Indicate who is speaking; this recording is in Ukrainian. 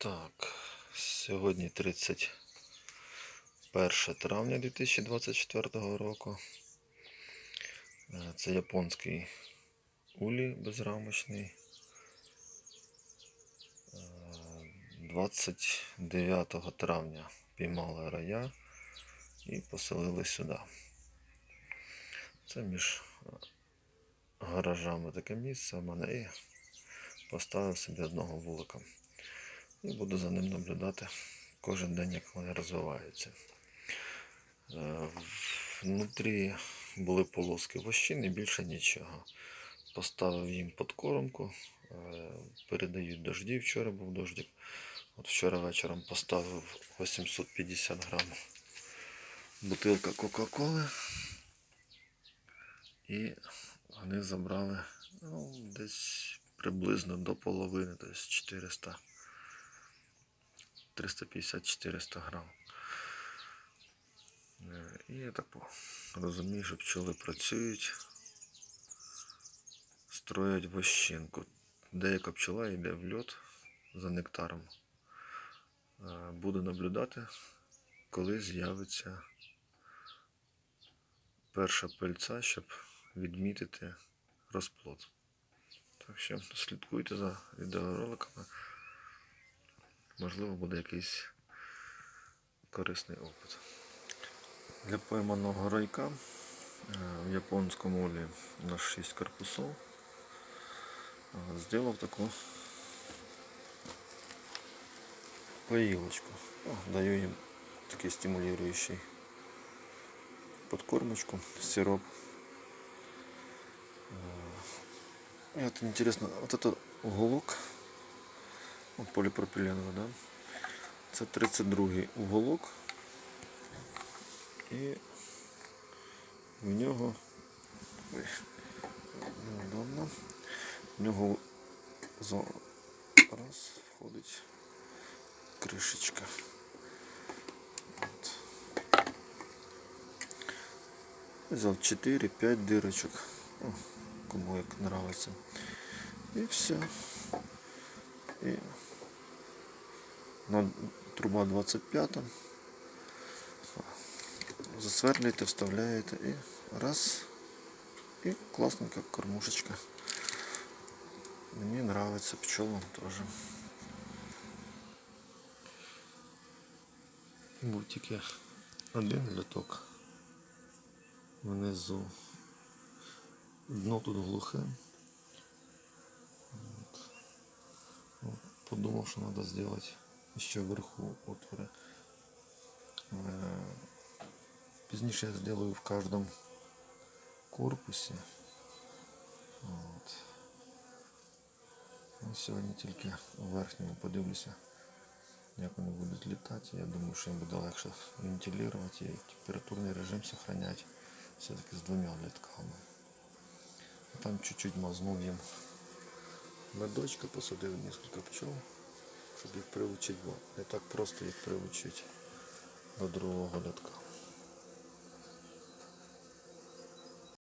Speaker 1: Так, сьогодні 31 травня 2024 року. Е, Це японський улі безрамочний. Е, 29 травня піймали рая і поселили сюди. Це між е, гаражами таке місце в мене і поставив собі одного вулика. І буду за ним наблюдати кожен день, як вони розвиваються. Е, Внутрі були полоски вощини, більше нічого. Поставив їм подкормку, е, передають дожді. Вчора був дождик. От вчора вечором поставив 850 грам бутилка Кока-Коли. І вони забрали ну, десь приблизно до половини, тобто 400. 350-400 грам. Е, І я так розумію, що пчоли працюють, строять вощинку. Деяка пчола йде в льот за нектаром. Е, Буду наблюдати, коли з'явиться перша пильця, щоб відмітити розплод. Так що слідкуйте за відеороликами. Можливо, буде якийсь корисний опит. Для пойманого райка е, в японському олі на 6 корпусов е, зробив таку поїлочку. Даю їм такий стимулюючий подкормочку, сироп. Е, вот интересно, вот это уголок от поліпропіленовий, да? Це 32-й уголок. І в нього неудобно. В нього за раз входить кришечка. Взяв 4-5 дирочок. О, кому як нравиться. І все. І труба 25 засверлюєте, вставляєте і раз. І класненька кормушечка. Мені нравиться пчелам теж. Був тільки один літок внизу. Дно тут глухе. Ну, подумал, что надо Еще вверху отворы. Э, Пізніше я сделаю в каждом корпусі. От. Ну, сьогодні тільки у верхньому подивлюся, як вони будуть літати. Я думаю, що їм буде легше вентилювати і температурний режим сохранять все-таки з двома літками. Там чуть-чуть мазнув їм медочка, посадив несколько пчел, щоб їх приучити, бо не так просто їх приучити до другого лятка.